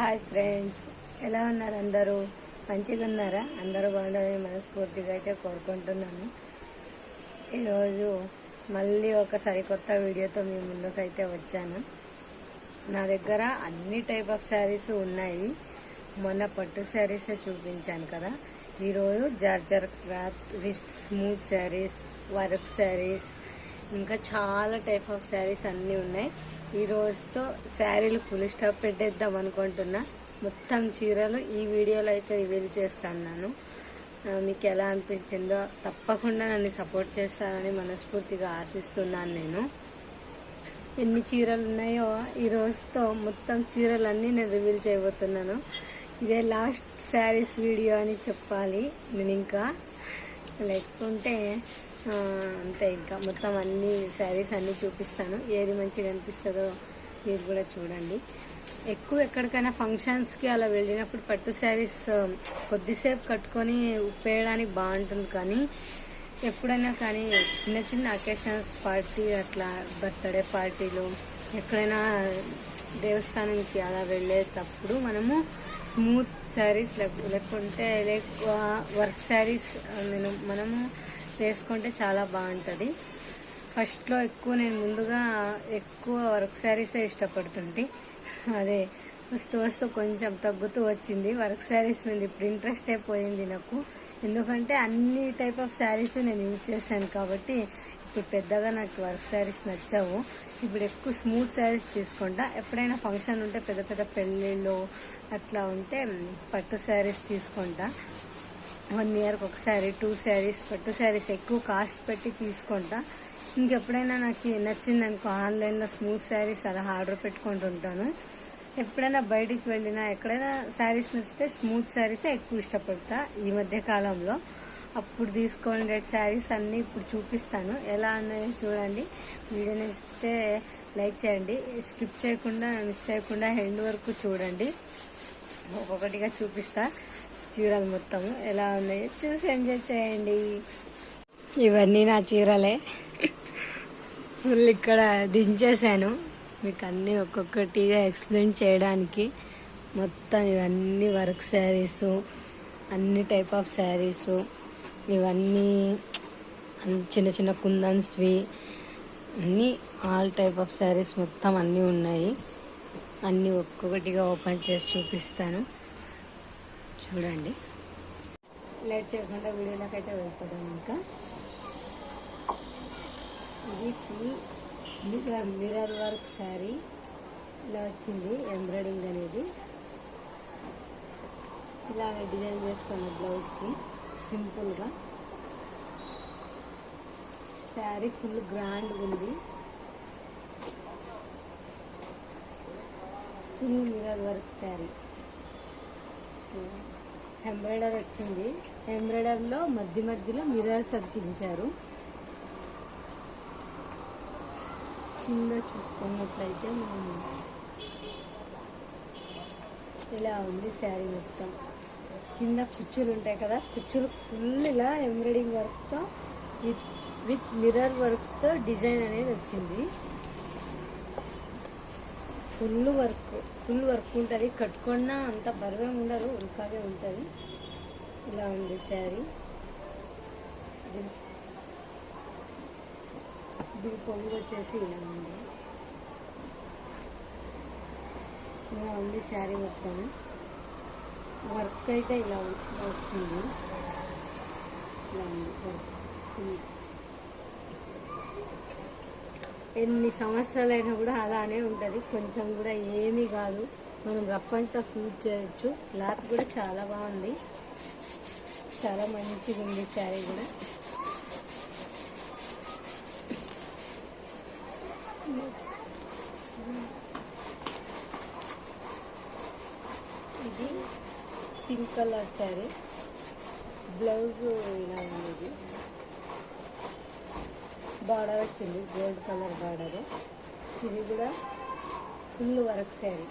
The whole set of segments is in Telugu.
హాయ్ ఫ్రెండ్స్ ఎలా ఉన్నారు అందరూ? మంచిగా ఉన్నారా? అందరూ బాగుండాలని మనస్ఫూర్తిగా అయితే కోరుకుంటున్నాను. ఈరోజు మళ్ళీ ఒక సరికొత్త వీడియోతో మీ ముందుకైతే వచ్చాను. నా దగ్గర అన్ని టైప్ ఆఫ్ శారీస్ ఉన్నాయి. మొన్న పట్టు శారీసే చూపించాను కదా. ఈరోజు georgette cloth with smooth saris work saris ఇంకా చాలా టైప్ ఆఫ్ శారీస్ అన్నీ ఉన్నాయి. ఈ రోజుతో శారీలు ఫుల్ స్టాప్ పెట్టేద్దాం అనుకుంటున్నా. మొత్తం చీరలు ఈ వీడియోలో అయితే రివీల్ చేస్తాను నేను మీకు ఎలా అనిపించిందో తప్పకుండా నన్ను సపోర్ట్ చేస్తానని మనస్ఫూర్తిగా ఆశిస్తున్నాను నేను. ఎన్ని చీరలు ఉన్నాయో ఈ రోజుతో మొత్తం చీరలన్నీ నేను రివీల్ చేయబోతున్నాను. ఇదే లాస్ట్ శారీస్ వీడియో అని చెప్పాలి. నేను ఇంకా లేకుంటే అంతే ఇంకా మొత్తం అన్ని శారీస్ అన్నీ చూపిస్తాను. ఏది మంచిగా అనిపిస్తుందో మీరు కూడా చూడండి. ఎక్కువ ఎక్కడికైనా ఫంక్షన్స్కి అలా వెళ్ళినప్పుడు పట్టు శారీస్ కొద్దిసేపు కట్టుకొని ఉప్పేయడానికి బాగుంటుంది కానీ ఎప్పుడైనా కానీ చిన్న చిన్న అకేషన్స్ పార్టీ అట్లా బర్త్డే పార్టీలు ఎక్కడైనా దేవస్థానంకి అలా వెళ్ళేటప్పుడు మనము స్మూత్ శారీస్ లేకుంటే లేక వర్క్ శారీస్ నేను మనము వేసుకుంటే చాలా బాగుంటుంది. ఫస్ట్లో ఎక్కువ నేను ముందుగా ఎక్కువ వర్క్ శారీసే ఇష్టపడుతుంటే. అదే వస్తూ వస్తూ కొంచెం తగ్గుతూ వచ్చింది. వర్క్ శారీస్ మీద ఇప్పుడు ఇంట్రెస్ట్ అయిపోయింది నాకు. ఎందుకంటే అన్ని టైప్ ఆఫ్ శారీస్ నేను యూజ్ చేశాను కాబట్టి ఇప్పుడు పెద్దగా నాకు వర్క్ శారీస్ నచ్చావు. ఇప్పుడు ఎక్కువ స్మూత్ శారీస్ తీసుకుంటా. ఎప్పుడైనా ఫంక్షన్ ఉంటే పెద్ద పెద్ద పెళ్ళిళ్ళు అట్లా ఉంటే పట్టు శారీస్ తీసుకుంటా. వన్ ఇయర్కి ఒక శారీ టూ శారీస్ పట్టు శారీస్ ఎక్కువ కాస్ట్ పెట్టి తీసుకుంటా. ఇంకెప్పుడైనా నాకు నచ్చింది అనుకో ఆన్లైన్లో స్మూత్ శారీస్ అలా ఆర్డర్ పెట్టుకుంటుంటాను ఎప్పుడైనా బయటికి వెళ్ళినా ఎక్కడైనా శారీస్ నచ్చితే స్మూత్ శారీసే ఎక్కువ ఇష్టపడతా ఈ మధ్య కాలంలో. అప్పుడు తీసుకోండి శారీస్ అన్నీ ఇప్పుడు చూపిస్తాను. ఎలా ఉన్నాయో చూడండి. వీడియో నచ్చితే లైక్ చేయండి. స్కిప్ చేయకుండా మిస్ చేయకుండా ఎండ్ వరకు చూడండి. ఒక్కొక్కటిగా చూపిస్తా. చీరలు మొత్తం ఎలా ఉన్నాయో చూసి ఎంజాయ్ చేయండి. ఇవన్నీ నా చీరలే. ఫుల్ ఇక్కడ దించేశాను. మీకు అన్నీ ఒక్కొక్కటిగా ఎక్స్ప్లెయిన్ చేయడానికి. మొత్తం ఇవన్నీ వర్క్ శారీస్ అన్ని టైప్ ఆఫ్ శారీస్ ఇవన్నీ చిన్న చిన్న కుందన్స్వి అన్నీ ఆల్ టైప్ ఆఫ్ శారీస్ మొత్తం అన్నీ ఉన్నాయి. అన్నీ ఒక్కొక్కటిగా ఓపెన్ చేసి చూపిస్తాను. చూడండి. లేట్ చేయకుండా వీడియోలోకి అయితే వెళ్ళిపోదాం ఇంకా. ఇది full mirror mirror work sari. ఇలా వచ్చింది ఎంబ్రాయిడింగ్ అనేది. ఇలా డిజైన్ చేసుకున్న బ్లౌజ్కి సింపుల్గా. శారీ ఫుల్ గ్రాండ్గా ఉంది. Full mirror work sari. So embroider వచ్చింది. ఎంబ్రాయిడర్లో మధ్య మధ్యలో మిర్రర్స్ అతికించారు. కింద చూసుకున్నట్లయితే మనం ఇలా ఉంది శారీ మొత్తం. కింద కుచ్చులు ఉంటాయి కదా కుచ్చులు ఫుల్ ఇలా ఎంబ్రాయిడింగ్ వర్క్తో విత్ విత్ మిర్రర్ వర్క్తో డిజైన్ అనేది వచ్చింది. ఫుల్ వర్క్ ఫుల్ వర్క్ ఉంటుంది. కట్టుకున్నా అంత బరువేం ఉండదు ఉల్కాగే ఉంటుంది. ఇలా ఉంది శారీ. ఇది పొంగు వచ్చేసి ఇలా ఉంది. ఇలా ఉంది శారీ మొత్తం. వర్క్ అయితే ఇలా ఇలా వచ్చింది. ఇలా ఉంది వర్క్ ఫుల్. ఎన్ని సంవత్సరాలైనా కూడా అలానే ఉంటుంది. కొంచెం కూడా ఏమీ కాదు. మనం రఫ్ అండ్ టఫ్ యూజ్ చేయొచ్చు. క్లాత్ కూడా చాలా బాగుంది. చాలా మంచిగా ఉంది శారీ కూడా. ఇది పింక్ కలర్ శారీ. బ్లౌజ్ ఇలా ఉంది ఇది. బార్డర్ వచ్చింది గోల్డ్ కలర్ బార్డర్. ఇది కూడా full work sari.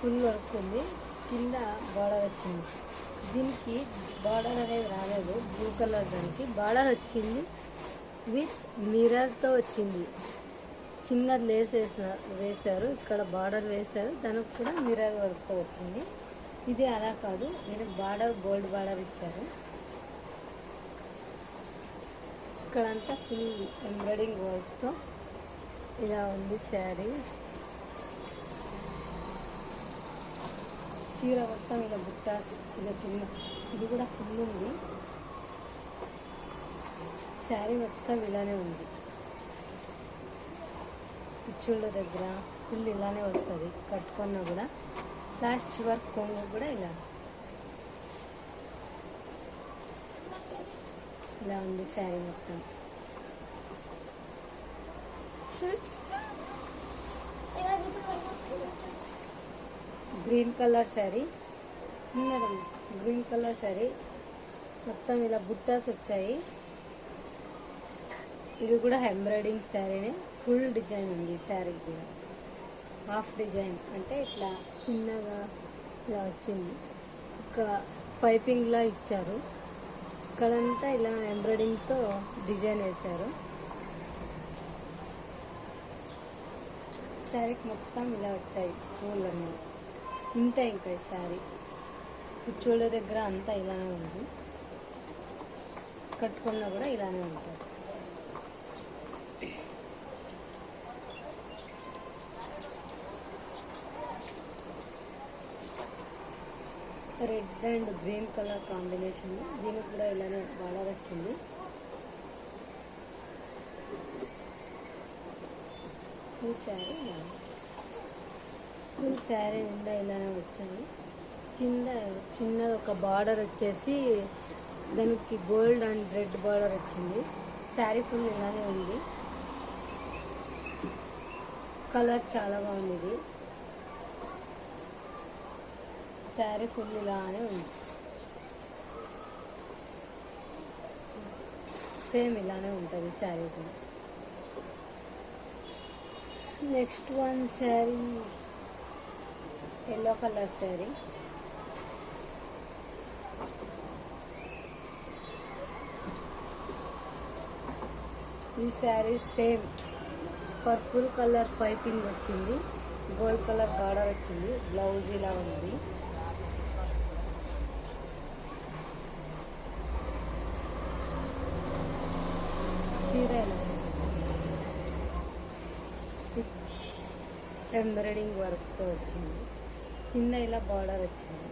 Full work ఉంది. కింద బార్డర్ వచ్చింది. దీనికి బార్డర్ అనేది రాలేదు. బ్లూ కలర్ దానికి. బార్డర్ వచ్చింది విత్ మిర్రర్తో వచ్చింది. చిన్న లేస్ వేసిన వేశారు. ఇక్కడ బార్డర్ వేశారు. దానికి కూడా మిర్రర్ వర్క్తో వచ్చింది. ఇది అలా కాదు. నేను బార్డర్ గోల్డ్ బార్డర్ ఇచ్చారు ఇక్కడంతా ఫుల్ ఎంబ్రాయిడింగ్ వర్క్తో ఇలా ఉంది శారీ. చీర మొత్తం ఇలా బుట్టాస్ చిన్న చిన్న ఇది కూడా ఫుల్ ఉంది. శారీ మొత్తం ఇలానే ఉంది. కుచ్చుళ్ళ దగ్గర ఫుల్ ఇలానే వస్తుంది. కట్టుకున్నా కూడా లాస్ట్ వర్క్ కొంగు కూడా ఇలా. ఇలా ఉంది శారీ మొత్తం. Green colour sari. సుందరం గ్రీన్ కలర్ శారీ. మొత్తం ఇలా బుట్టాస్ వచ్చాయి. ఇది కూడా ఎంబ్రాయిడింగ్ శారీనే. ఫుల్ డిజైన్ ఉంది ఈ శారీకి కూడా. హాఫ్ డిజైన్ అంటే ఇట్లా చిన్నగా ఇలా వచ్చింది. ఒక పైపింగ్లా ఇచ్చారు. ఇక్కడంతా ఇలా ఎంబ్రాయిడింగ్తో డిజైన్ వేశారు. శారీకి మొత్తం ఇలా వచ్చాయి పూలన్నీ. ఇంతే ఇంకా ఈ శారీ. కుచ్చోళ్ళ దగ్గర అంతా ఇలానే ఉంది. కట్టుకున్నా కూడా ఇలానే ఉంటుంది. Red and green colour combination. దీనికి కూడా ఇలానే బార్డర్ వచ్చింది. ఈ శారీ ఫుల్ శారీ నిండా ఇలానే వచ్చాయి. కింద చిన్నది ఒక బార్డర్ వచ్చేసి దానికి గోల్డ్ అండ్ రెడ్ బార్డర్ వచ్చింది. శారీ ఫుల్ ఇలానే ఉంది. కలర్ చాలా బాగుంది ఇది శారీ ఫుల్ ఇలానే ఉంది. సేమ్ ఇలానే ఉంటుంది శారీ కూడా. Next one sari yellow colour sari. ఈ sari same purple colour piping వచ్చింది గోల్డ్ కలర్ బార్డర్ వచ్చింది బ్లౌజ్ ఇలా ఉంది చీర ఇలా వస్తుంది ఎంబ్రాయిడింగ్ వర్క్తో వచ్చింది. కింద ఇలా బార్డర్ వచ్చింది.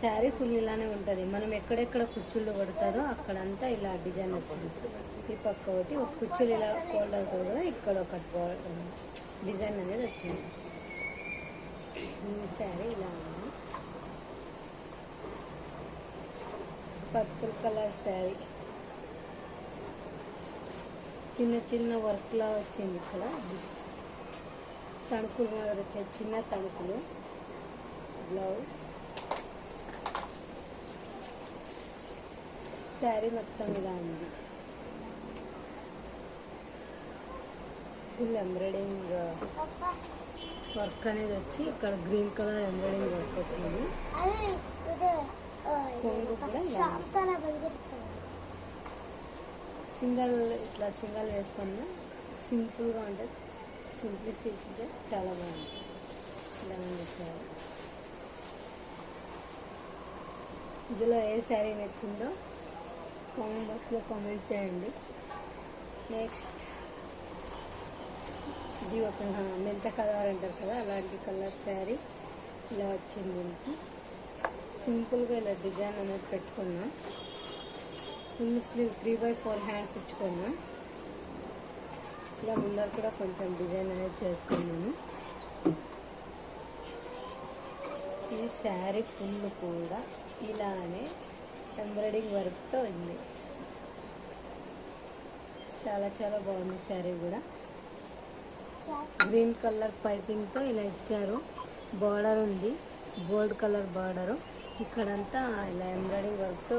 శారీ ఫుల్ ఇలానే ఉంటుంది. మనం ఎక్కడెక్కడ కుచ్చుళ్ళు పడుతుందో అక్కడంతా ఇలా డిజైన్ వచ్చింది. ఈ పక్క ఒకటి ఒక కుచ్చులు ఇలా ఫోల్డ్ అవుతుంది కదా ఇక్కడ ఒకటి డిజైన్ అనేది వచ్చింది. ఈ శారీ ఇలా ఉంది. Purple colour sari. చిన్న చిన్న వర్క్లా వచ్చింది ఇక్కడ. తణుకులు మాదిరి వచ్చాయి చిన్న తణుకులు. బ్లౌజ్. శారీ మొత్తం ఇలా ఉంది. ఫుల్ ఎంబ్రాయిడింగ్ వర్క్ అనేది వచ్చి ఇక్కడ గ్రీన్ కలర్ ఎంబ్రాయిడింగ్ వర్క్ వచ్చింది. కొంగు కూడా. సింగల్ ఇట్లా సింగల్ వేసుకున్నా సింపుల్గా ఉంటుంది సింప్లిసిటీగా చాలా బాగుంటుంది. ఇలా ఉంది ఇందులో ఏ శారీ నచ్చిందో కామెంట్ బాక్స్లో కామెంట్ చేయండి. నెక్స్ట్ ఇది ఒక మెంత కలర్ అంటారు కదా అలాంటి కలర్ శారీ. ఇలా వచ్చింది. సింపుల్గా ఇలా డిజైన్ అనేది పెట్టుకున్నాను full sleeve three by four hands ఇచ్చుకున్నా. ఇలా ముందర కూడా కొంచెం డిజైన్ అనేది చేసుకున్నాను. ఈ శారీ ఫుల్ కూడా ఇలానే ఎంబ్రాయిడింగ్ వర్క్తో ఉంది. చాలా చాలా బాగుంది శారీ కూడా. గ్రీన్ కలర్ పైపింగ్తో ఇలా ఇచ్చారు. బార్డర్ ఉంది. Gold colour border. ఇక్కడంతా ఇలా ఎంబ్రాయిడింగ్ వర్క్తో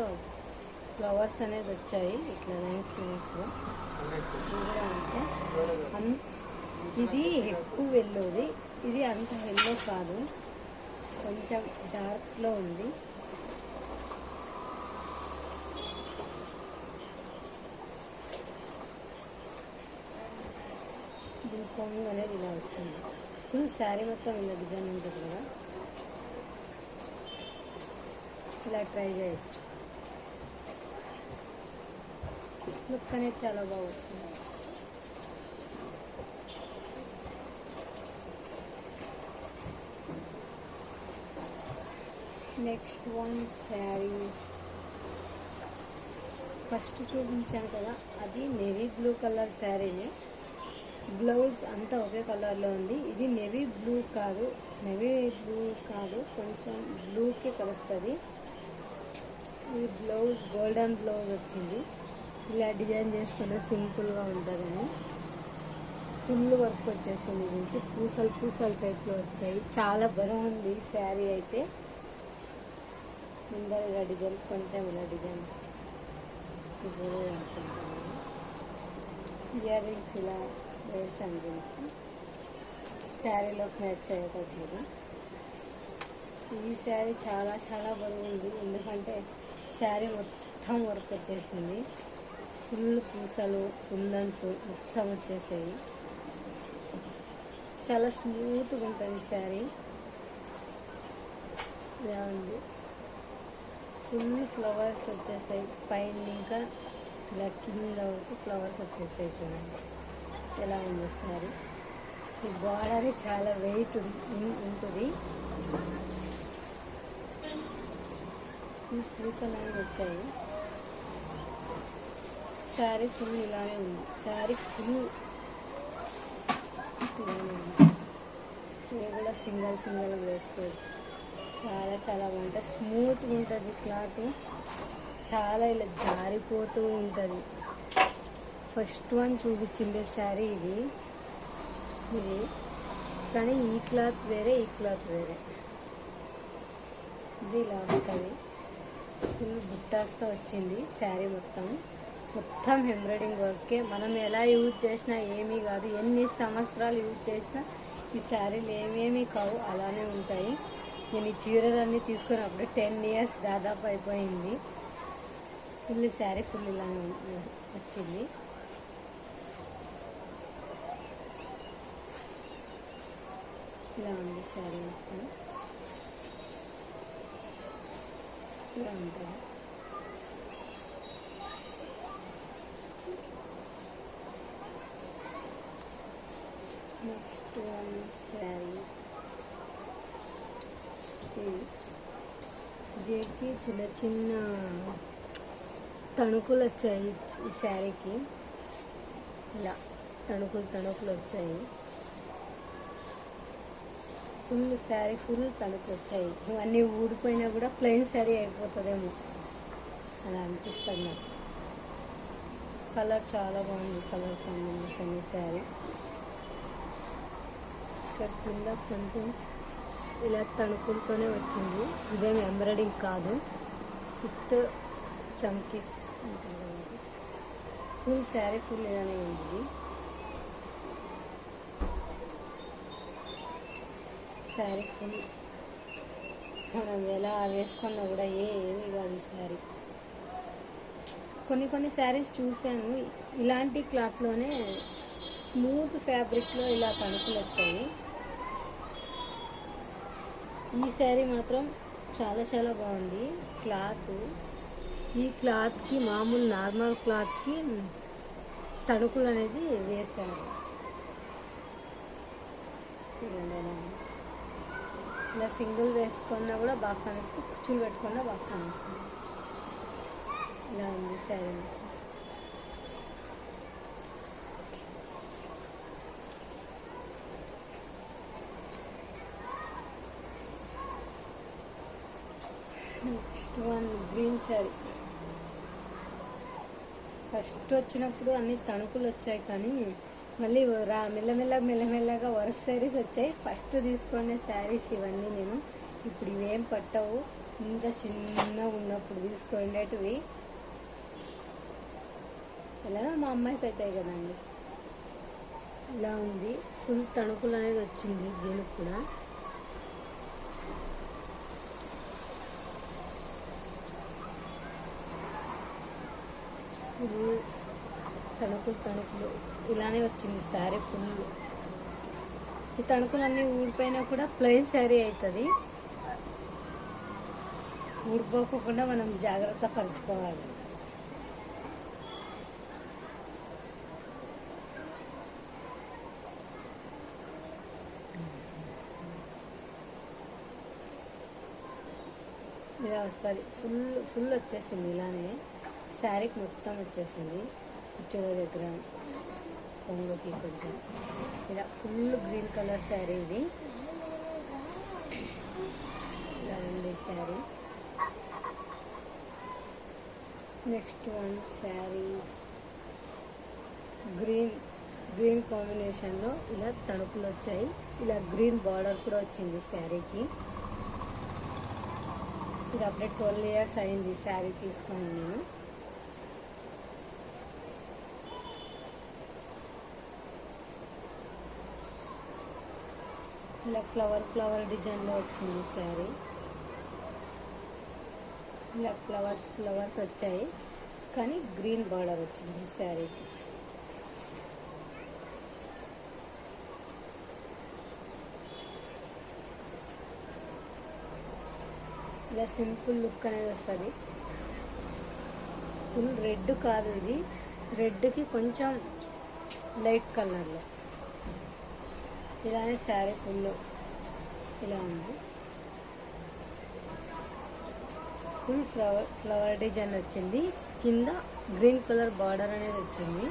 ఫ్లవర్స్ అనేది వచ్చాయి. ఇట్లా లైన్స్ లైన్స్గా అంటే అన్- ఇది ఎక్కువ ఎల్లోది ఇది అంత ఎల్లో కాదు. కొంచెం డార్క్లో ఉంది. దీని కొంగు అనేది ఇలా వచ్చింది. ఇప్పుడు శారీ మొత్తం ఇలా డిజైన్ ఉంటుంది కదా. ఇలా ట్రై చేయొచ్చు. లుక్ అనేది చాలా బాగా వస్తుంది నెక్స్ట్ వన్ శారీ. ఫస్ట్ చూపించాను కదా అది నేవీ బ్లూ కలర్ శారీనే. బ్లౌజ్ అంతా ఒకే కలర్లో ఉంది. ఇది నేవీ బ్లూ కాదు నేవీ బ్లూ కాదు కొంచెం బ్లూకి కలుస్తుంది. ఇది బ్లౌజ్ గోల్డెన్ బ్లౌజ్ వచ్చింది. ఇలా డిజైన్ చేసుకుంటే సింపుల్గా ఉంటుందని. ఫుల్ వర్క్ వచ్చేసింది దీనికి. పూసలు పూసలు టైప్లో వచ్చాయి. చాలా బాగుంది శారీ అయితే. ముందర ఇలా డిజైన్ కొంచెం ఇలా డిజైన్. ఇప్పుడు ఇయర్ రింగ్స్ ఇలా వేసాను దీనికి. శారీలోకి మ్యాచ్ అయ్యేటట్లుగా. ఈ శారీ చాలా చాలా బాగుంది. ఎందుకంటే శారీ మొత్తం వర్క్ వచ్చేసింది. ఫుల్ పూసలు కుందన్స్ మొత్తం వచ్చేసాయి. చాలా స్మూత్గా ఉంటుంది శారీ. ఇలా ఉంది. ఫుల్ ఫ్లవర్స్ వచ్చేసాయి. పైన ఇంకా ఇలా కింద వరకు ఫ్లవర్స్ వచ్చేసాయి చూడండి. ఎలా ఉంది సారీ ఈ బార్డర్ చాలా వెయిట్ ఉంటుంది. పూసలు అనేవి వచ్చాయి. శారీ ఫుల్ ఇలానే ఉంది. శారీ ఫుల్ ఇలానే ఉంది. కూడా సింగల్ సింగల్ వేసుకోవచ్చు. చాలా చాలా బాగుంటుంది. స్మూత్గా ఉంటుంది క్లాత్. చాలా ఇలా జారిపోతూ ఉంటుంది. ఫస్ట్ వన్ చూపించిండే శారీ ఇది. ఇది. కానీ ఈ క్లాత్ వేరే ఈ క్లాత్ వేరే. ఇది ఇలా ఉంటుంది. ఫుల్ బుట్టాస్తో వచ్చింది శారీ మొత్తం. మొత్తం ఎంబ్రాయిడింగ్ వర్కే మనం ఎలా యూజ్ చేసినా ఏమీ కాదు. ఎన్ని సంవత్సరాలు యూజ్ చేసినా ఈ శారీలు ఏమేమీ కావు అలానే ఉంటాయి. నేను ఈ చీరలన్నీ తీసుకుని అప్పుడు టెన్ ఇయర్స్ దాదాపు అయిపోయింది. ఫుల్ శారీ ఫుల్ ఇలానే వచ్చింది. ఇలా ఉంది శారీ మొత్తం. ఇలా ఉంటుంది. నెక్స్ట్ వన్ శారీ దీనికి చిన్న చిన్న తణుకులు వచ్చాయి ఈ శారీకి. ఇలా తణుకులు తణుకులు వచ్చాయి. ఫుల్ శారీ ఫుల్ తణుకు వచ్చాయి. ఇవన్నీ ఊడిపోయినా కూడా ప్లెయిన్ శారీ అయిపోతుందేమో అలా అనిపిస్తుంది నాకు. కలర్ చాలా బాగుంది కలర్ కాంబినేషన్ ఈ శారీ. ఇక్కడ కింద కొంచెం ఇలా తణుకులతోనే వచ్చింది. ఇదేం ఎంబ్రాయిడింగ్ కాదు. విత్ చమ్కీస్ ఉంటుంది ఫుల్ శారీ ఫుల్ ఇలానే ఉంది. శారీ ఫుల్. మనం ఎలా వేసుకున్నా కూడా ఏ ఏమి కాదు శారీ. కొన్ని కొన్ని శారీస్ చూశాను. ఇలాంటి క్లాత్లోనే స్మూత్ ఫ్యాబ్రిక్లో ఇలా తణుకులు వచ్చాయి ఈ శారీ మాత్రం చాలా చాలా బాగుంది. క్లాత్. ఈ క్లాత్కి మామూలు నార్మల్ క్లాత్కి తణుకులు అనేది వేశారు. ఇలా సింగిల్ వేసుకున్నా కూడా బాగా కనిపిస్తుంది కుచ్చులు పెట్టుకున్నా బాగా కనిపిస్తుంది. ఇలా ఉంది శారీ మొత్తం. Next one green sari first వచ్చినప్పుడు అన్ని తణుకులు వచ్చాయి కానీ మళ్ళీ రా మెల్లమెల్ల మెల్లమెల్లగా వర్క్ శారీస్ వచ్చాయి. ఫస్ట్ తీసుకునే శారీస్ ఇవన్నీ నేను ఇప్పుడు ఇవేం పట్టవు. ఇంత చిన్నగా ఉన్నప్పుడు తీసుకునేటివి. ఇలా మా అమ్మాయికి అవుతాయి కదండి. ఇలా ఉంది? ఫుల్ తణుకులు అనేది వచ్చింది దీనికి కూడా. తణుకులు తణుకులు తణుకులు. ఇలానే వచ్చింది శారీ ఫుల్ ఈ తణుకులన్నీ ఊడిపోయినా కూడా ప్లెయిన్ శారీ అవుతుంది ఊడిపోకుండా మనం జాగ్రత్త పరుచుకోవాలి. ఇలా వస్తుంది. ఫుల్ ఫుల్ వచ్చేసింది ఇలానే. శారీకి మొత్తం వచ్చేసింది. కుచ్చుల దగ్గర కొంగుకి కొంచెం. ఇలా ఫుల్ గ్రీన్ కలర్ శారీ ఇది. ఇలా ఉంది sari. Next one sari. Green green కాంబినేషన్లో ఇలా తణుకులు వచ్చాయి. ఇలా గ్రీన్ బార్డర్ కూడా వచ్చింది శారీకి. ఇది అప్పుడే ట్వెల్వ్ ఇయర్స్ అయింది శారీ తీసుకొని నేను. ఇలా ఫ్లవర్ ఫ్లవర్ డిజైన్లో వచ్చింది శారీ ఇలా ఫ్లవర్స్ ఫ్లవర్స్ వచ్చాయి. కానీ గ్రీన్ బార్డర్ వచ్చింది శారీకి ఇలా సింపుల్ లుక్ అనేది వస్తుంది. ఫుల్ రెడ్ కాదు ఇది. రెడ్కి కొంచెం లైట్ కలర్లో ఇలానే శారీ ఫుల్ ఇలా ఉంది. ఫుల్ ఫ్లవర్ ఫ్లవర్ డిజైన్ వచ్చింది. కింద గ్రీన్ కలర్ బార్డర్ అనేది వచ్చింది.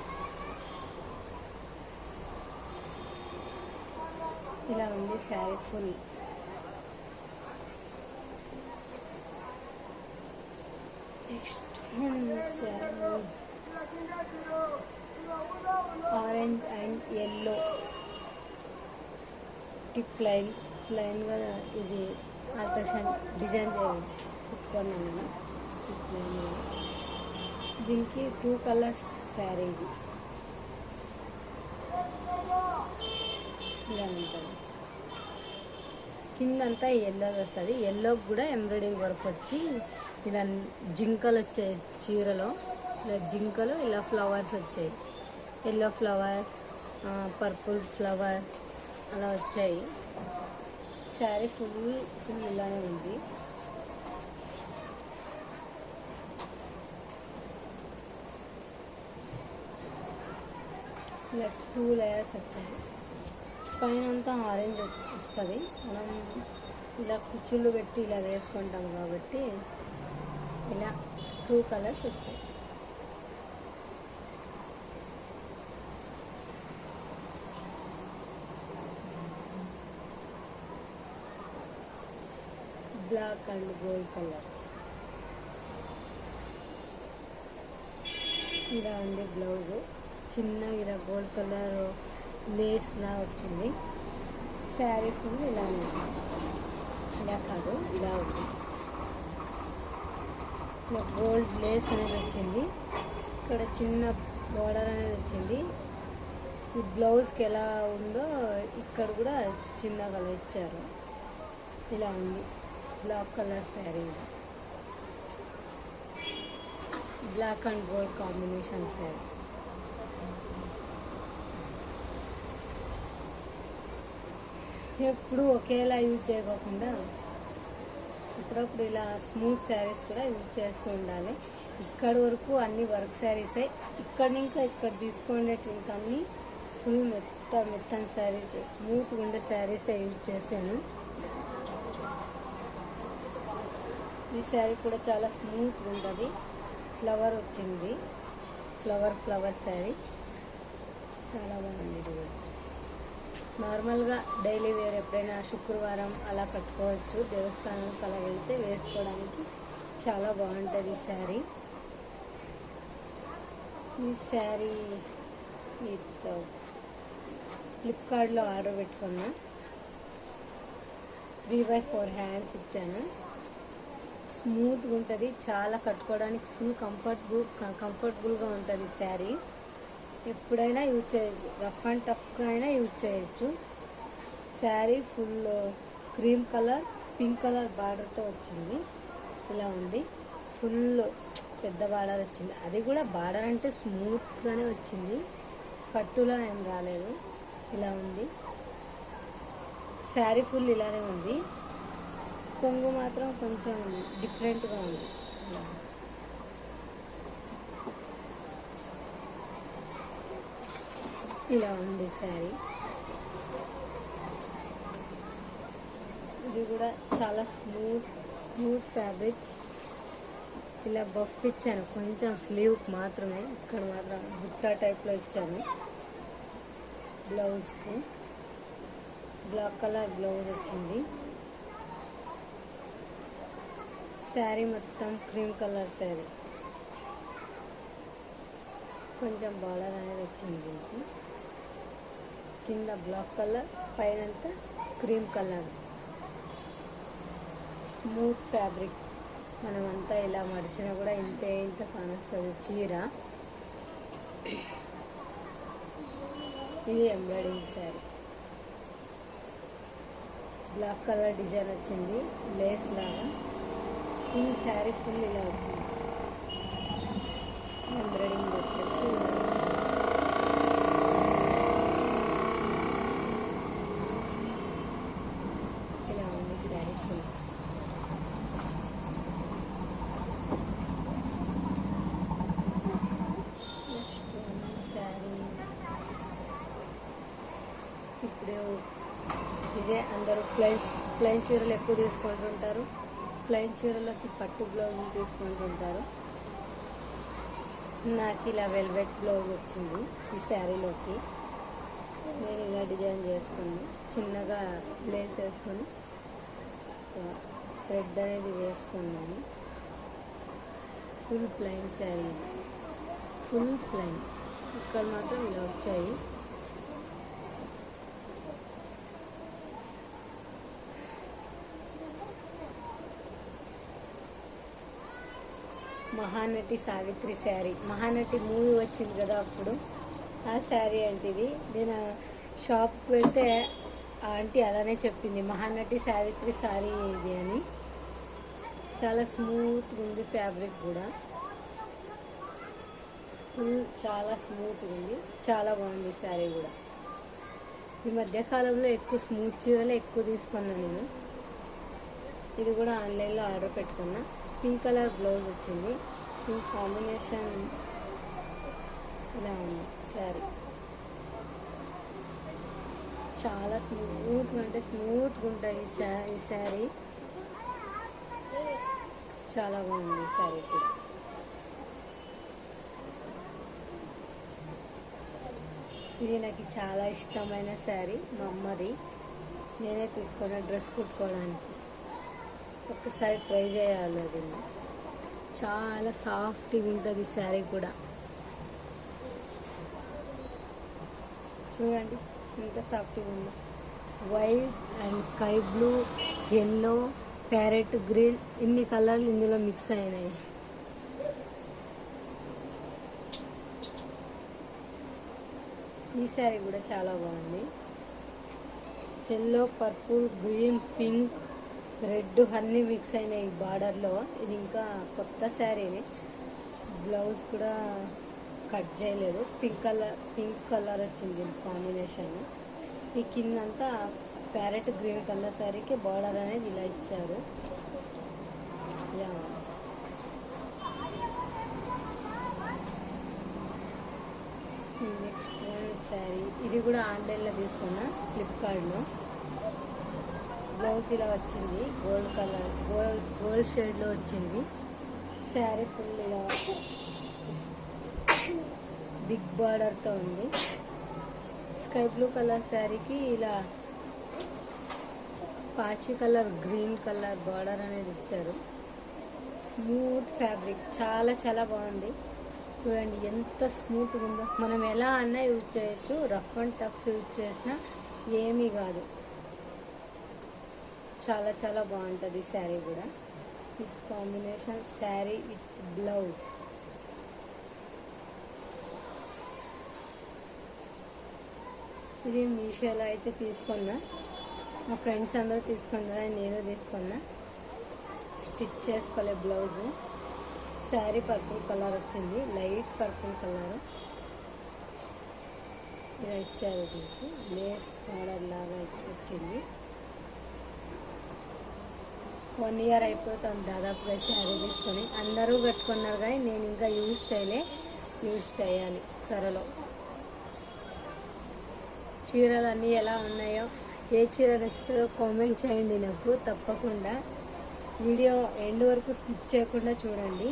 ఇలా ఉంది sari full. Next sari. Orange and yellow tip line ప్లైన్గా ఇది ఆకర్షణ డిజైన్ కుట్టుకున్నాను నేను. దీనికి టూ కలర్స్ శారీ ఇది. ఇలా ఉంటుంది. కిందంతా ఎల్లో వస్తుంది. ఎల్లోకి కూడా ఎంబ్రాయిడింగ్ వర్క్ వచ్చి ఇలా జింకలు వచ్చాయి చీరలో. ఇలా జింకలు ఇలా ఫ్లవర్స్ వచ్చాయి. ఎల్లో ఫ్లవర్ పర్పుల్ ఫ్లవర్ అలా వచ్చాయి. శారీ ఫుల్ ఫుల్ ఇలానే ఉంది. ఇలా టూ లేయర్స్ వచ్చాయి. పైన అంతా ఆరెంజ్ వస్తుంది. మనం ఇలా కుచ్చుళ్ళు పెట్టి ఇలా వేసుకుంటాం కాబట్టి ఇలా టూ కలర్స్ వస్తాయి. Black and gold colour. ఇలా ఉంది బ్లౌజ్. చిన్న ఇలా గోల్డ్ కలర్ లేస్లా వచ్చింది. శారీ ఫుల్ ఇలా ఉంది. ఇలా కాదు ఇలా ఉంది. ఇలా గోల్డ్ లేస్ అనేది వచ్చింది. ఇక్కడ చిన్న బార్డర్ అనేది వచ్చింది. ఈ బ్లౌజ్కి ఎలా ఉందో ఇక్కడ కూడా చిన్నగా అలా ఇచ్చారు. ఇలా ఉంది. Black colour sari. Black and gold combination sari. ఎప్పుడు ఒకేలా యూజ్ చేయకోకుండా అప్పుడప్పుడు ఇలా స్మూత్ శారీస్ కూడా యూజ్ చేస్తూ ఉండాలి. ఇక్కడ వరకు అన్ని వర్క్ శారీసే. ఇక్కడ ఇంకా ఇక్కడ తీసుకునేటి అన్నీ ఫుల్ మెత్త మెత్తని శారీస్ స్మూత్గా ఉండే శారీసే యూజ్ చేశాను. ఈ శారీ కూడా చాలా స్మూత్గా ఉంటుంది. ఫ్లవర్ వచ్చింది. Flower flower sari. చాలా బాగుంది. ఇది కూడా నార్మల్గా డైలీ వేర్ ఎప్పుడైనా శుక్రవారం అలా కట్టుకోవచ్చు. దేవస్థానానికి అలా వెళ్తే వేసుకోవడానికి చాలా బాగుంటుంది ఈ శారీ. ఈ శారీ విత్ ఫ్లిప్కార్ట్లో ఆర్డర్ పెట్టుకున్నా. త్రీ బై ఫోర్ హ్యాండ్స్ ఇచ్చాను. స్మూత్గా ఉంటుంది. చాలా కట్టుకోవడానికి ఫుల్ కంఫర్టబుల్ కంఫర్టబుల్గా ఉంటుంది శారీ. ఎప్పుడైనా యూజ్ చేయొచ్చు. రఫ్ అండ్ టఫ్గా అయినా యూజ్ చేయొచ్చు. Sari full cream colour pink colour బార్డర్తో వచ్చింది. ఇలా ఉంది. ఫుల్ పెద్ద బార్డర్ వచ్చింది. అది కూడా బార్డర్ అంటే స్మూత్గానే వచ్చింది. పట్టులో ఏం రాలేదు. ఇలా ఉంది. శారీ ఫుల్ ఇలానే ఉంది. కొంగు మాత్రం కొంచెం డిఫరెంట్గా ఉంది. ఇలా. ఉంది శారీ. ఇది కూడా చాలా స్మూత్ స్మూత్ ఫ్యాబ్రిక్. ఇలా బఫ్ ఇచ్చాను. కొంచెం స్లీవ్ మాత్రమే. ఇక్కడ మాత్రం బుట్ట టైప్లో ఇచ్చాను. బ్లౌజ్కు. బ్లాక్ కలర్ బ్లౌజ్ వచ్చింది. శారీ మొత్తం క్రీమ్ కలర్ శారీ. కొంచెం బార్డర్ అనేది వచ్చింది దీనికి. కింద బ్లాక్ కలర్ పైనంతా క్రీమ్ కలర్. Smooth fabric. మనమంతా ఇలా మడిచినా కూడా ఇంతే ఇంత కానొస్తుంది చీర. ఇది embroidering sari. Black colour design వచ్చింది లేస్ లాగా. ఈ శారీ ఫుల్ ఇలా వచ్చింది. ఎంబ్రాయిడింగ్ వచ్చేసి ఇలా ఇలా ఉంది శారీ ఫుల్. నెక్స్ట్ శారీ. ఇప్పుడు ఇదే అందరూ ప్లైన్ ప్లైన్ చీరలు ఎక్కువ తీసుకుంటుంటారు. ప్లెయిన్ చీరలకి పట్టు బ్లౌజులు తీసుకుంటుంటారు. నాకు ఇలా వెల్వెట్ బ్లౌజ్ వచ్చింది ఈ శారీలోకి నేను ఇలా డిజైన్ చేసుకుని చిన్నగా లేస్ వేసుకొని థ్రెడ్ అనేది వేసుకున్నాను. Full plain sari full plain ఇక్కడ మాత్రం ఇలా వచ్చాయి. మహానటి సావిత్రి శారీ. మహానటి మూవీ వచ్చింది కదా అప్పుడు. ఆ శారీ అంటే ఇది. నేను షాప్కి వెళ్తే ఆంటీ అలానే చెప్పింది మహానటి సావిత్రి శారీ ఇది అని. చాలా స్మూత్గా ఉంది ఫ్యాబ్రిక్ కూడా. ఫుల్ చాలా స్మూత్గా ఉంది. చాలా బాగుంది శారీ కూడా. ఈ మధ్యకాలంలో ఎక్కువ స్మూత్ చీరలు ఎక్కువ తీసుకున్నా నేను. ఇది కూడా ఆన్లైన్లో ఆర్డర్ పెట్టుకున్నా. పింక్ కలర్ బ్లౌజ్ వచ్చింది. పింక్ కాంబినేషన్ ఇలా ఉంది శారీ చాలా స్మూత్గా అంటే స్మూత్గా ఉంటుంది ఈ ఈ శారీ చాలా బాగుంది ఈ శారీ కూడా ఇది నాకు చాలా ఇష్టమైన శారీ మా అమ్మది. నేనే తీసుకున్న డ్రెస్ కుట్టుకోవడానికి. ఒక్కసారి ట్రై చేయాలి అది. చాలా సాఫ్ట్గా ఉంటుంది శారీ కూడా. చూడండి ఎంత సాఫ్ట్గా ఉంది. White and sky blue yellow parrot green ఇన్ని కలర్లు ఇందులో మిక్స్ అయినాయి. ఈ శారీ కూడా చాలా బాగుంది. Yellow purple green pink red అన్నీ మిక్స్ అయినాయి బార్డర్లో. ఇది ఇంకా కొత్త శారీని బ్లౌజ్ కూడా కట్ చేయలేదు. పింక్ కలర్ పింక్ కలర్ వచ్చింది కాంబినేషన్. ఈ కిందంతా ప్యారెట్ గ్రీన్ కలర్ శారీకి బార్డర్ అనేది ఇలా ఇచ్చారు. ఇలా. నెక్స్ట్ శారీ. ఇది కూడా ఆన్లైన్లో తీసుకున్నా ఫ్లిప్కార్ట్లో బ్లౌజ్ ఇలా వచ్చింది. గోల్డ్ కలర్ గోల్డ్ గోల్డ్ షేడ్లో వచ్చింది. శారీ ఫుల్ ఇలా బిగ్ బార్డర్తో ఉంది. స్కై బ్లూ కలర్ శారీకి ఇలా పాచి కలర్ గ్రీన్ కలర్ బార్డర్ అనేది ఇచ్చారు. స్మూత్ ఫ్యాబ్రిక్ చాలా చాలా బాగుంది. చూడండి ఎంత స్మూత్గా ఉందో. మనం ఎలా అన్నా యూజ్ చేయొచ్చు. రఫ్ అండ్ టఫ్ యూజ్ చేసినా ఏమీ కాదు. చాలా చాలా బాగుంటుంది శారీ కూడా. With combination sari with blouse. ఇది మీషోలో అయితే తీసుకున్నా. మా ఫ్రెండ్స్ అందరూ తీసుకున్నారని నేను తీసుకున్నా. స్టిచ్ చేసుకోలే బ్లౌజు. శారీ పర్పుల్ కలర్ వచ్చింది లైట్ పర్పుల్ కలర్. ఇలా ఇచ్చారు దీనికి లేస్ మోడల్ లాగా వచ్చింది. వన్ ఇయర్ అయిపోతుంది దాదాపుగా శారీ తీసుకొని. అందరూ కట్టుకున్నారు కానీ నేను ఇంకా యూజ్ చేయలే. యూజ్ చేయాలి త్వరలో. చీరలు అన్నీ ఎలా ఉన్నాయో ఏ చీర నచ్చుతుందో కామెంట్ చేయండి నాకు తప్పకుండా. వీడియో ఎండ్ వరకు స్కిప్ చేయకుండా చూడండి.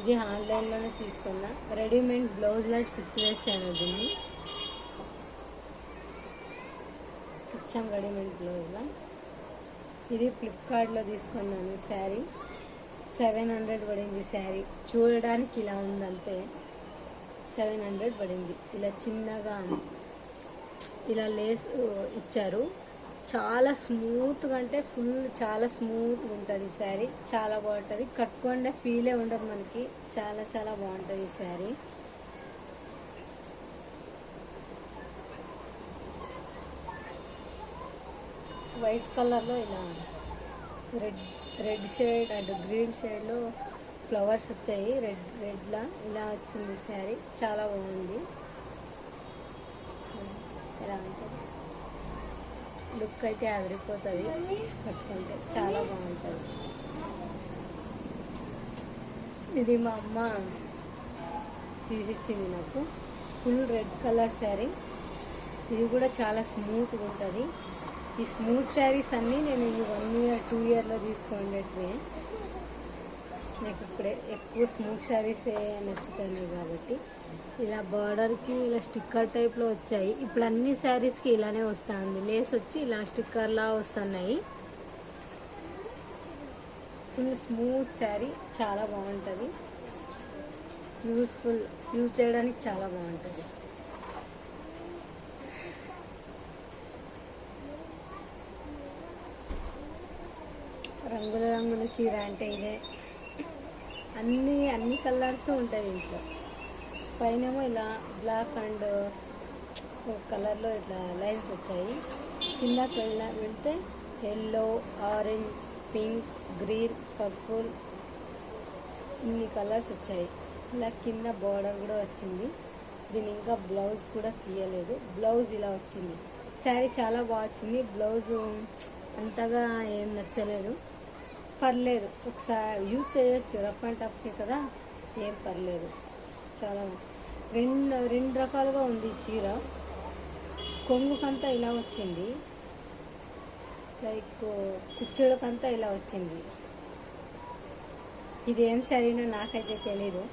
ఇది ఆన్లైన్లోనే తీసుకున్నా. రెడీమేడ్ బ్లౌజ్లో స్టిచ్ వేసాను దీన్ని. ఇచ్చాం రెడీమేడ్ బ్లౌజ్లో. ఇది ఫ్లిప్కార్ట్లో తీసుకున్నాను శారీ. సెవెన్ హండ్రెడ్ పడింది శారీ. చూడడానికి ఇలా ఉందంతే సెవెన్ హండ్రెడ్ పడింది. ఇలా చిన్నగా ఇలా లేస్ ఇచ్చారు. చాలా స్మూత్గా అంటే ఫుల్ చాలా స్మూత్గా ఉంటుంది ఈ శారీ. చాలా బాగుంటుంది. కట్టుకుంటే ఫీలే ఉండదు మనకి. చాలా చాలా బాగుంటుంది ఈ శారీ. వైట్ కలర్లో ఇలా red red shade and green షేడ్లో ఫ్లవర్స్ వచ్చాయి. రెడ్ రెడ్లా ఇలా వచ్చింది శారీ. చాలా బాగుంది. ఎలా ఉంటుంది? లుక్ అయితే అదిరిపోతుంది. కట్టుకుంటే చాలా బాగుంటుంది. ఇది మా అమ్మ తీసిచ్చింది నాకు. Full red colour sari. ఇది కూడా చాలా స్మూత్గా ఉంటుంది. ఈ స్మూత్ శారీస్ అన్నీ నేను ఈ వన్ ఇయర్ టూ ఇయర్లో తీసుకునేటివి నాకు ఇప్పుడే ఎక్కువ స్మూత్ శారీసే నచ్చుతున్నాయి కాబట్టి. ఇలా బార్డర్కి ఇలా స్టిక్కర్ టైప్లో వచ్చాయి. ఇప్పుడు అన్ని శారీస్కి ఇలానే వస్తుంది. లేస్ వచ్చి ఇలా స్టిక్కర్లా వస్తున్నాయి. ఫుల్ స్మూత్ శారీ చాలా బాగుంటుంది. యూస్ఫుల్ యూజ్ చేయడానికి చాలా బాగుంటుంది. రంగుల రంగుల చీర అంటే ఇదే. అన్ని అన్ని కలర్స్ ఉంటాయి ఇంట్లో. పైన ఇలా బ్లాక్ అండ్ కలర్లో ఇట్లా లైన్స్ వచ్చాయి. కిందకి వెళ్ళ వెళ్తే yellow orange pink green purple ఇన్ని కలర్స్ వచ్చాయి. ఇలా కింద బార్డర్ కూడా వచ్చింది. దీని ఇంకా బ్లౌజ్ కూడా తీయలేదు. బ్లౌజ్ ఇలా వచ్చింది. శారీ చాలా బాగా వచ్చింది. బ్లౌజ్ అంతగా ఏం నచ్చలేదు. పర్లేదు. ఒకసారి యూజ్ చేయొచ్చు. రఫ్ అండ్ టఫ్కి కదా? ఏం పర్లేదు. చాలా రెండు రెండు రకాలుగా ఉంది చీర. కొంగుకంతా ఇలా వచ్చింది. లైక్ కుచ్చులకంతా ఇలా వచ్చింది. ఇది ఏం సరైన నాకైతే తెలీదు.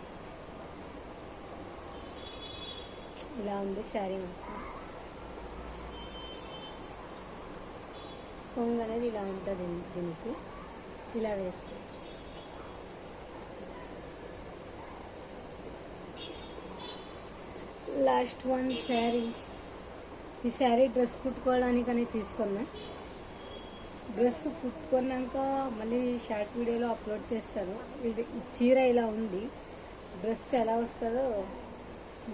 ఇలా ఉంది శారీ మొత్తం. కొంగు అనేది ఇలా ఉంటుంది దీనికి. ఇలా వేసుకో లాస్ట్ వన్ శారీ ఈ శారీ డ్రెస్ కుట్టుకోవడానికని తీసుకున్నా. డ్రెస్ కుట్టుకున్నాక మళ్ళీ షార్ట్ వీడియోలో అప్లోడ్ చేస్తాను ఇది ఈ చీర ఇలా ఉంది. డ్రెస్ ఎలా వస్తుందో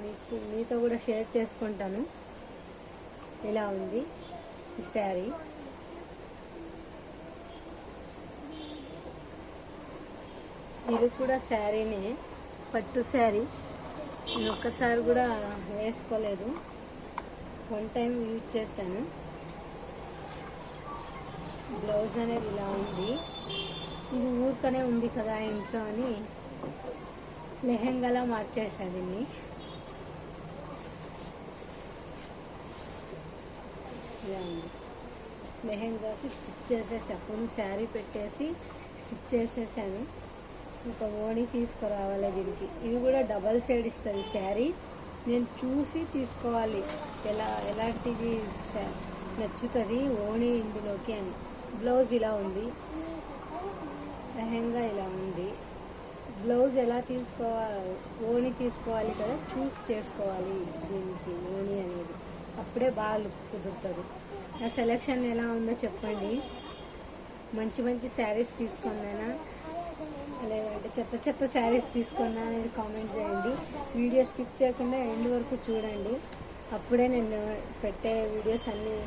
మీకు మీతో కూడా షేర్ చేసుకుంటాను. ఇలా ఉంది ఈ శారీ ఇది కూడా శారీనే పట్టు శారీ. నేను ఒక్కసారి కూడా వేసుకోలేదు. వన్ టైం యూజ్ చేశాను. బ్లౌజ్ అనేది ఇలా ఉంది. ఇది ఊరికనే ఉంది కదా ఇంట్లో అని లెహెంగాలా మార్చేసా దీన్ని. ఇలా ఉంది. లెహెంగాకి స్టిచ్ చేసేసా. ఫుల్ శారీ పెట్టేసి స్టిచ్ చేసేసాను. ఒక ఓణి తీసుకురావాలి దీనికి. ఇది కూడా డబల్ షేడ్ ఇస్తుంది శారీ. నేను చూసి తీసుకోవాలి. ఎలా ఎలాంటిది నచ్చుతుంది ఓణి ఇందులోకి అని. బ్లౌజ్ ఇలా ఉంది. లెహంగా ఇలా ఉంది. బ్లౌజ్ ఎలా తీసుకోవాలి ఓణి తీసుకోవాలి కదా చూస్ చేసుకోవాలి దీనికి ఓణి అనేది. అప్పుడే బాగా లుక్ కుదురుతుంది. నా సెలెక్షన్ ఎలా ఉందో చెప్పండి. మంచి మంచి శారీస్ తీసుకున్నానా? లేదంటే చెత్త చెత్త శారీస్ తీసుకున్నా అనేది కామెంట్ చేయండి. వీడియో స్కిప్ చేయకుండా ఎండ్ వరకు చూడండి. అప్పుడే నేను పెట్టే వీడియోస్ అన్నీ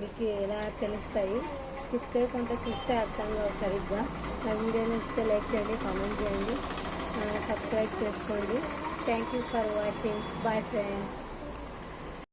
మీకు ఎలా తెలుస్తాయి. స్కిప్ చేయకుండా చూస్తే అర్థం కావు సరిగ్గా. నా వీడియోని ఇస్తే లైక్ చేయండి కామెంట్ చేయండి. సబ్స్క్రైబ్ చేసుకోండి. Thank you for watching. Bye friends.